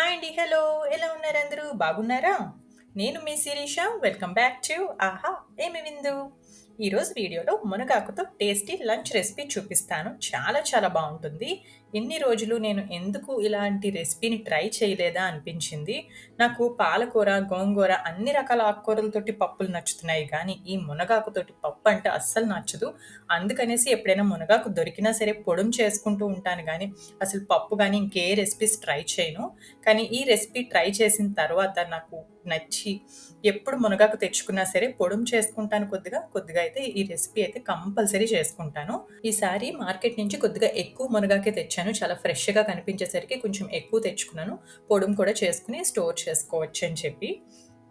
Hi అండి hello ఎలా ఉన్నారు అందరూ? బాగున్నారా? నేను మీ Sirisha. Welcome back to Aha Emi Vindu? ఈరోజు వీడియోలో మునగాకుతో టేస్టీ లంచ్ రెసిపీ చూపిస్తాను. చాలా చాలా బాగుంటుంది. ఎన్ని రోజులు నేను ఎందుకు ఇలాంటి రెసిపీని ట్రై చేయలేదా అనిపించింది. నాకు పాలకూర గోంగూర అన్ని రకాల ఆకుకూరలతోటి పప్పులు నచ్చుతున్నాయి కానీ ఈ మునగాకుతోటి పప్పు అంటే అస్సలు నచ్చదు. అందుకనేసి ఎప్పుడైనా మునగాకు దొరికినా సరే పొడం చేసుకుంటూ ఉంటాను కానీ అసలు పప్పు కానీ ఇంకే రెసిపీస్ ట్రై చేయను. కానీ ఈ రెసిపీ ట్రై చేసిన తర్వాత నాకు నచ్చి ఎప్పుడు మునగాకు తెచ్చుకున్నా సరే పొడుం చేసుకుంటాను కొద్దిగా. కొద్దిగా అయితే ఈ రెసిపీ అయితే కంపల్సరీ చేసుకుంటాను. ఈసారి మార్కెట్ నుంచి కొద్దిగా ఎక్కువ మునగాకే తెచ్చాను. చాలా ఫ్రెష్గా కనిపించేసరికి కొంచెం ఎక్కువ తెచ్చుకున్నాను. పొడుం కూడా చేసుకుని స్టోర్ చేసుకోవచ్చు అని చెప్పి.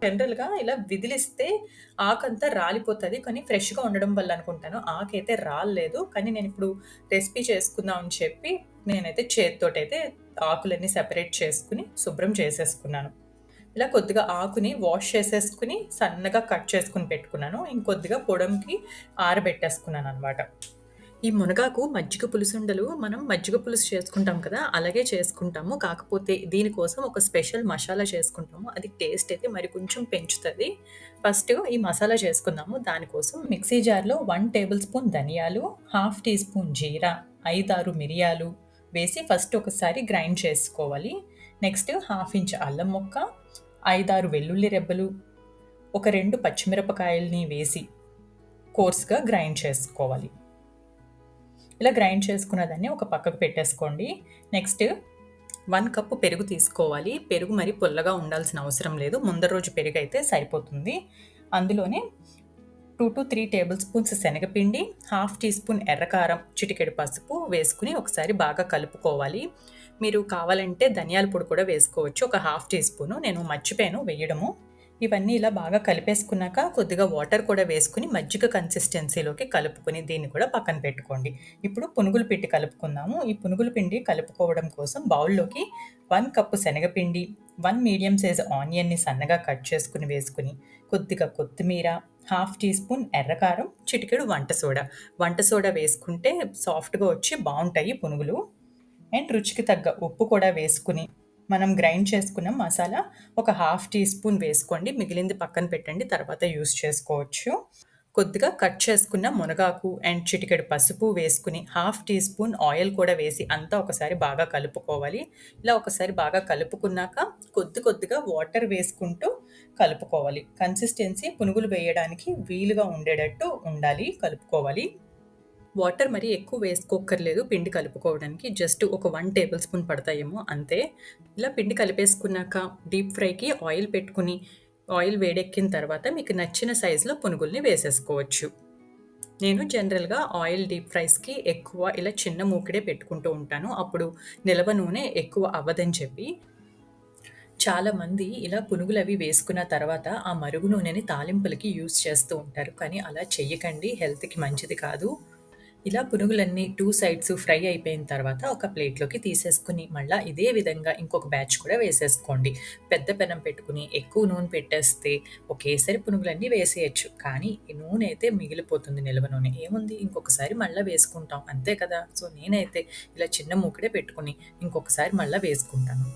జనరల్గా ఇలా విదిలిస్తే ఆకంతా రాలిపోతుంది. కానీ ఫ్రెష్గా ఉండడం వల్ల అనుకుంటాను. ఆకైతే రాలేదు కానీ నేను ఇప్పుడు రెసిపీ చేసుకుందాం అని చెప్పి నేనైతే చేతితోటైతే ఆకులన్నీ సెపరేట్ చేసుకుని శుభ్రం చేసేసుకున్నాను. ఇలా కొద్దిగా ఆకుని వాష్ చేసేసుకుని సన్నగా కట్ చేసుకుని పెట్టుకున్నాను. ఇంకొద్దిగా పొడంకి ఆరబెట్టేసుకున్నాను అనమాట ఈ మునగాకు మజ్జిగ పులుసుండలు మనం మజ్జిగ పులుసు చేసుకుంటాం కదా అలాగే చేసుకుంటాము. కాకపోతే దీనికోసం ఒక స్పెషల్ మసాలా చేసుకుంటాము. అది టేస్ట్ అయితే మరి కొంచెం పెంచుతుంది. ఫస్ట్ ఈ మసాలా చేసుకుందాము. దానికోసం మిక్సీ జార్లో వన్ టేబుల్ స్పూన్ ధనియాలు హాఫ్ టీ స్పూన్ జీరా ఐదారు మిరియాలు వేసి ఫస్ట్ ఒకసారి గ్రైండ్ చేసుకోవాలి. నెక్స్ట్ హాఫ్ ఇంచ్ అల్లం ముక్క ఐదారు వెల్లుల్లి రెబ్బలు ఒక రెండు పచ్చిమిరపకాయల్ని వేసి కోర్స్గా గ్రైండ్ చేసుకోవాలి. ఇలా గ్రైండ్ చేసుకున్న దాన్ని ఒక పక్కకు పెట్టేసుకోండి. నెక్స్ట్ వన్ కప్పు పెరుగు తీసుకోవాలి. పెరుగు మరి పుల్లగా ఉండాల్సిన అవసరం లేదు. ముందర రోజు పెరుగు అయితే సరిపోతుంది. అందులోనే two to three table spoons శనగపిండి హాఫ్ టీ స్పూన్ ఎర్రకారం చిటికెడు పసుపు వేసుకుని ఒకసారి బాగా కలుపుకోవాలి. మీరు కావాలంటే ధనియాల పొడి కూడా వేసుకోవచ్చు. ఒక హాఫ్ టీ స్పూను నేను మర్చిపోయాను వేయడము. ఇవన్నీ ఇలా బాగా కలిపేసుకున్నాక కొద్దిగా వాటర్ కూడా వేసుకుని మజ్జిగ కన్సిస్టెన్సీలోకి కలుపుకొని దీన్ని కూడా పక్కన పెట్టుకోండి. ఇప్పుడు పునుగులు పిండి కలుపుకుందాము. ఈ పునుగుల పిండి కలుపుకోవడం కోసం బౌల్లోకి వన్ కప్పు శనగపిండి వన్ మీడియం సైజ్ ఆనియన్ని సన్నగా కట్ చేసుకుని వేసుకుని కొద్దిగా కొత్తిమీర హాఫ్ టీ స్పూన్ ఎర్రకారం చిటికెడు వంట సోడా. వంట సోడా వేసుకుంటే సాఫ్ట్గా వచ్చి బాగుంటాయి పునుగులు. అండ్ రుచికి తగ్గ ఉప్పు కూడా వేసుకుని మనం గ్రైండ్ చేసుకున్న మసాలా ఒక హాఫ్ టీ స్పూన్ వేసుకోండి. మిగిలింది పక్కన పెట్టండి తర్వాత యూస్ చేసుకోవచ్చు. కొద్దిగా కట్ చేసుకున్న మునగాకు అండ్ చిటికెడు పసుపు వేసుకుని హాఫ్ టీ స్పూన్ ఆయిల్ కూడా వేసి అంతా ఒకసారి బాగా కలుపుకోవాలి. ఇలా ఒకసారి బాగా కలుపుకున్నాక కొద్ది కొద్దిగా వాటర్ వేసుకుంటూ కలుపుకోవాలి. కన్సిస్టెన్సీ పునుగులు వేయడానికి వీలుగా ఉండేటట్టు ఉండాలి కలుపుకోవాలి. వాటర్ మరి ఎక్కువ వేసుకోక్కర్లేదు పిండి కలుపుకోవడానికి. జస్ట్ ఒక వన్ టేబుల్ స్పూన్ పడతాయేమో అంతే. ఇలా పిండి కలిపేసుకున్నాక డీప్ ఫ్రైకి ఆయిల్ పెట్టుకుని ఆయిల్ వేడెక్కిన తర్వాత మీకు నచ్చిన సైజులో పునుగుల్ని వేసేసుకోవచ్చు. నేను జనరల్గా ఆయిల్ డీప్ ఫ్రైస్కి ఎక్కువ ఇలా చిన్న మూకిడే పెట్టుకుంటూ ఉంటాను. అప్పుడు నిలవ నూనె ఎక్కువ అవ్వదని చెప్పి చాలామంది ఇలా పునుగులు అవి వేసుకున్న తర్వాత ఆ మరుగు నూనెని తాలింపులకి యూస్ చేస్తూ ఉంటారు. కానీ అలా చెయ్యకండి. హెల్త్కి మంచిది కాదు. ఇలా పునుగులన్నీ టూ సైడ్స్ ఫ్రై అయిపోయిన తర్వాత ఒక ప్లేట్లోకి తీసేసుకుని మళ్ళీ ఇదే విధంగా ఇంకొక బ్యాచ్ కూడా వేసేసుకోండి. పెద్ద పెనం పెట్టుకుని ఎక్కువ నూనె పెట్టేస్తే ఒకేసారి పునుగులన్నీ వేసేయచ్చు. కానీ నూనె అయితే మిగిలిపోతుంది నిల్వ నూనె. ఏముంది? ఇంకొకసారి మళ్ళీ వేసుకుంటాం. అంతే కదా? సో నేనైతే ఇలా చిన్న మూకడే పెట్టుకుని ఇంకొకసారి మళ్ళీ వేసుకుంటాను.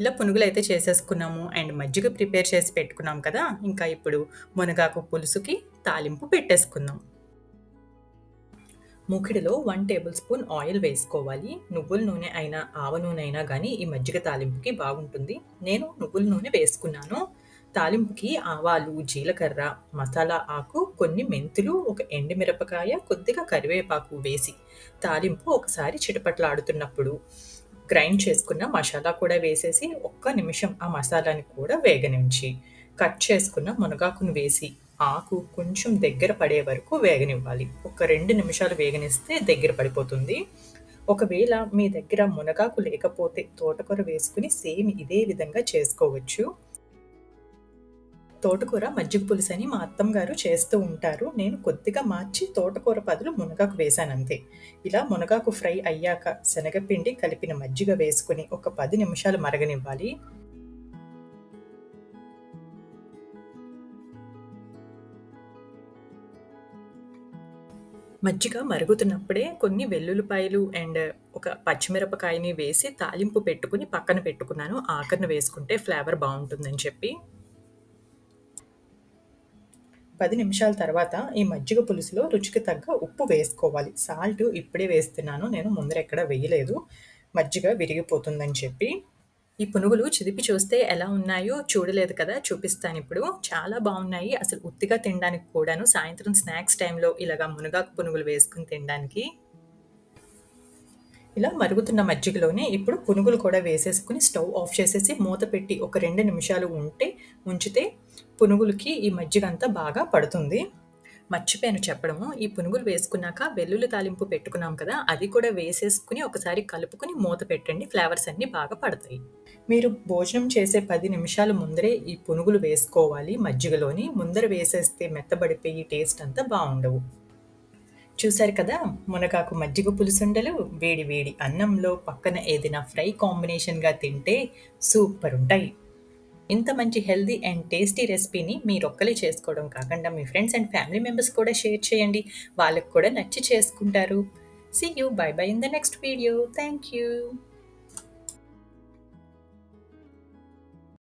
ఇలా పునుగులు అయితే చేసేసుకున్నాము. అండ్ మజ్జిగ ప్రిపేర్ చేసి పెట్టుకున్నాం కదా? ఇంకా ఇప్పుడు మునగాకు పులుసుకి తాలింపు పెట్టేసుకుందాం. ముఖిడిలో వన్ టేబుల్ స్పూన్ ఆయిల్ వేసుకోవాలి. నువ్వుల నూనె అయినా ఆవ నూనె అయినా కానీ ఈ మజ్జిగ తాలింపుకి బాగుంటుంది. నేను నువ్వుల నూనె వేసుకున్నాను. తాలింపుకి ఆవాలు జీలకర్ర మసాలా ఆకు కొన్ని మెంతులు ఒక ఎండుమిరపకాయ కొద్దిగా కరివేపాకు వేసి తాలింపు ఒకసారి చిటపట్లాడుతున్నప్పుడు గ్రైండ్ చేసుకున్న మసాలా కూడా వేసేసి ఒక్క నిమిషం ఆ మసాలాని కూడా వేగనించి కట్ చేసుకున్న మునగాకును వేసి ఆకు కొంచెం దగ్గర పడే వరకు వేగనివ్వాలి. ఒక రెండు నిమిషాలు వేగనిస్తే దగ్గర పడిపోతుంది. ఒకవేళ మీ దగ్గర మునగాకు లేకపోతే తోటకూర వేసుకుని సేమ్ ఇదే విధంగా చేసుకోవచ్చు. తోటకూర మజ్జిగ పులుసు అని మా అత్తమ్మ గారు చేస్తూ ఉంటారు. నేను కొద్దిగా మార్చి తోటకూర బదులు మునగాకు వేశానంతే ఇలా మునగాకు ఫ్రై అయ్యాక శనగపిండి కలిపిన మజ్జిగ వేసుకుని ఒక పది నిమిషాలు మరగనివ్వాలి. మజ్జిగ మరుగుతున్నప్పుడే కొన్ని వెల్లుల్లిపాయలు అండ్ ఒక పచ్చిమిరపకాయని వేసి తాలింపు పెట్టుకుని పక్కన పెట్టుకున్నాను. ఆఖరిన వేసుకుంటే ఫ్లేవర్ బాగుంటుందని చెప్పి. పది నిమిషాల తర్వాత ఈ మజ్జిగ పులుసులో రుచికి తగ్గ ఉప్పు వేసుకోవాలి. సాల్ట్ ఇప్పుడే వేస్తున్నాను. నేను ముందర ఎక్కడ వేయలేదు. మజ్జిగ విరిగిపోతుందని చెప్పి. ఈ పునుగులు చిదిపి చూస్తే ఎలా ఉన్నాయో చూడలేదు కదా! చూపిస్తాను ఇప్పుడు చాలా బాగున్నాయి అసలు ఉత్తిగా తినడానికి కూడాను సాయంత్రం స్నాక్స్ టైంలో ఇలాగా మునగాకు పునుగులు వేసుకుని తినడానికి. ఇలా మరుగుతున్న మజ్జిగలోనే ఇప్పుడు పునుగులు కూడా వేసేసుకుని స్టవ్ ఆఫ్ చేసేసి మూత పెట్టి ఒక రెండు నిమిషాలు ఉంటే ఉంచితే పునుగులకి ఈ మజ్జిగంతా బాగా పడుతుంది. మర్చిపోయాను చెప్పడము. ఈ పునుగులు వేసుకున్నాక వెల్లుల్లి తాలింపు పెట్టుకున్నాం కదా! అది కూడా వేసేసుకొని ఒకసారి కలుపుకొని మూత పెట్టండి. ఫ్లేవర్స్ అన్నీ బాగా పడతాయి. మీరు భోజనం చేసే పది నిమిషాల ముందరే ఈ పునుగులు వేసుకోవాలి మజ్జిగలోని. ముందర వేసేస్తే మెత్తబడిపోయి టేస్ట్ అంతా బాగుండవు చూశారు కదా! మునగాకు మజ్జిగ పులుసుండలు వేడి వేడి అన్నంలో పక్కన ఏదైనా ఫ్రై కాంబినేషన్‌గా తింటే సూపర్ ఉంటాయి ఇంత మంచి హెల్దీ అండ్ టేస్టీ రెసిపీని మీరొక్కలే చేసుకోవడం కాకుండా మీ ఫ్రెండ్స్ అండ్ ఫ్యామిలీ మెంబర్స్ కూడా షేర్ చేయండి. వాళ్ళకి కూడా నచ్చి చేసుకుంటారు. See you. Bye bye in the next video. Thank you.